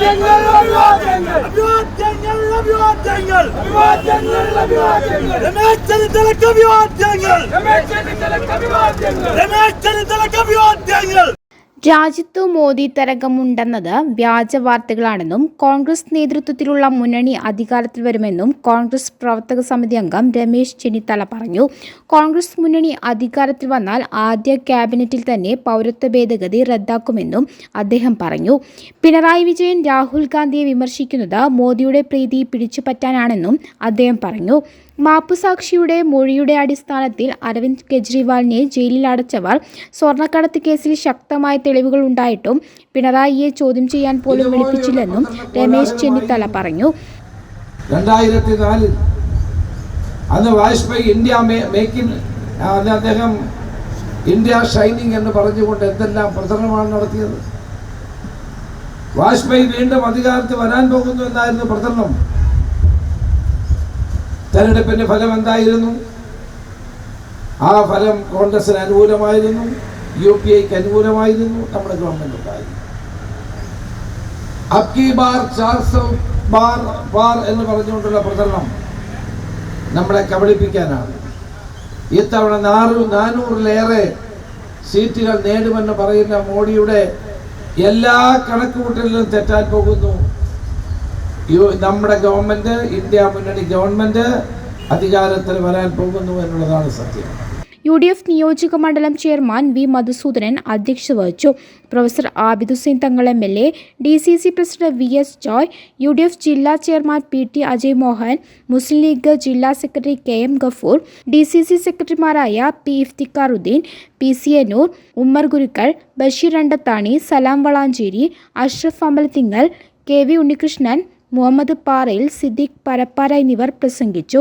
جنگل ابھی جنگل ابھی جنگل رمیش چند تلک ابھی جنگل رمیش چند تلک ابھی جنگل രാജ്യത്തു മോദി തരംഗമുണ്ടെന്നത് വ്യാജ വാർത്തകളാണെന്നും കോൺഗ്രസ് നേതൃത്വത്തിലുള്ള മുന്നണി അധികാരത്തിൽ വരുമെന്നും കോൺഗ്രസ് പ്രവർത്തക സമിതി അംഗം രമേശ് ചെന്നിത്തല പറഞ്ഞു. കോൺഗ്രസ് മുന്നണി അധികാരത്തിൽ വന്നാൽ ആദ്യ ക്യാബിനറ്റിൽ തന്നെ പൗരത്വ ഭേദഗതി റദ്ദാക്കുമെന്നും അദ്ദേഹം പറഞ്ഞു. പിണറായി വിജയൻ രാഹുൽ ഗാന്ധിയെ വിമർശിക്കുന്നത് മോദിയുടെ പ്രീതി പിടിച്ചുപറ്റാനാണെന്നും അദ്ദേഹം പറഞ്ഞു. മാപ്പുസാക്ഷിയുടെ മൊഴിയുടെ അടിസ്ഥാനത്തിൽ അരവിന്ദ് കെജ്രിവാളിനെ ജയിലിൽ അടച്ചവർ സ്വർണക്കടത്ത് കേസിൽ ശക്തമായ തെളിവുകൾ ഉണ്ടായിട്ടും പിണറായിയെ ചോദ്യം ചെയ്യാൻ പോലും വിളിപ്പിച്ചില്ലെന്നും രമേശ് ചെന്നിത്തല പറഞ്ഞു. രണ്ടായിരത്തി നാലിൽ അന്ന് വാജ്പേയി ഇന്ത്യ മേക്കിൻ അന്ന് അദ്ദേഹം ഇന്ത്യ ഷൈനിങ് എന്ന് പറഞ്ഞുകൊണ്ട് എന്തെല്ലാം പ്രചരണമാണ് നടത്തിയത്. വാജ്പേയി വീണ്ടും അധികാരത്തിൽ വരാൻ പോകുന്നു എന്നായിരുന്നു പ്രചരണം തെരഞ്ഞെടുപ്പിന്റെ ഫലം എന്തായിരുന്നു ആ ഫലം കോൺഗ്രസിന് അനുകൂലമായിരുന്നു. യു പി ഐക്ക് അനുകൂലമായിരുന്നു നമ്മുടെ ഗവൺമെന്റ് ഉണ്ടായിരുന്നു. അബ്കി ബാർ ചാർ ബാർ ബാർ എന്ന് പറഞ്ഞുകൊണ്ടുള്ള പ്രചരണം നമ്മളെ കബളിപ്പിക്കാനാണ്. ഇത്തവണ നാറു നാനൂറിലേറെ സീറ്റുകൾ നേടുമെന്ന് പറയുന്ന മോഡിയുടെ എല്ലാ കണക്കുകൂട്ടലിലും തെറ്റാൻ പോകുന്നു. നമ്മുടെ ഗവൺമെന്റ് ഇന്ത്യ മുന്നണി ഗവൺമെന്റ് അധികാരത്തിൽ വരാൻ പോകുന്നു എന്നുള്ളതാണ് സത്യം. യു ഡി എഫ് നിയോജക മണ്ഡലം ചെയർമാൻ വി മധുസൂദനൻ അധ്യക്ഷത വഹിച്ചു. Professor Abid Hussain Thangal M L A D C C president V S Joy U D F ജില്ലാ chairman P T Ajay Mohan Muslim League ജില്ലാ secretary K M Gafoor D C C സെക്രട്ടറിമാരായ P Iftikharuddin P C Anoor Ummer Gurukkal Basheer Randathani Salam Valanchery Ashraf Ambalathingal K V Unnikrishnan Muhammad Parayil Siddique Parappara എന്നിവർ പ്രസംഗിച്ചു.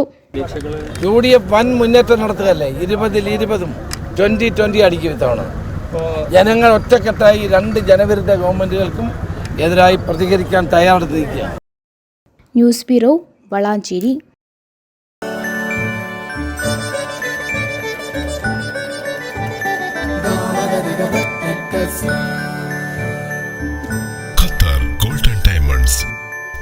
U D F വൻ മുന്നേറ്റം നടത്തുകയല്ലേ? ഇരുപതിൽ ഇരുപതും twenty twenty അടിക്കും ഇത്തവണ. ജനങ്ങൾ ഒറ്റക്കെട്ടായി രണ്ട് ജനവിരുദ്ധ ഗവൺമെന്റുകൾക്കും എതിരായി പ്രതികരിക്കാൻ തയ്യാറെടുത്തിരിക്കുകയാണ്. News bureau Valanchery.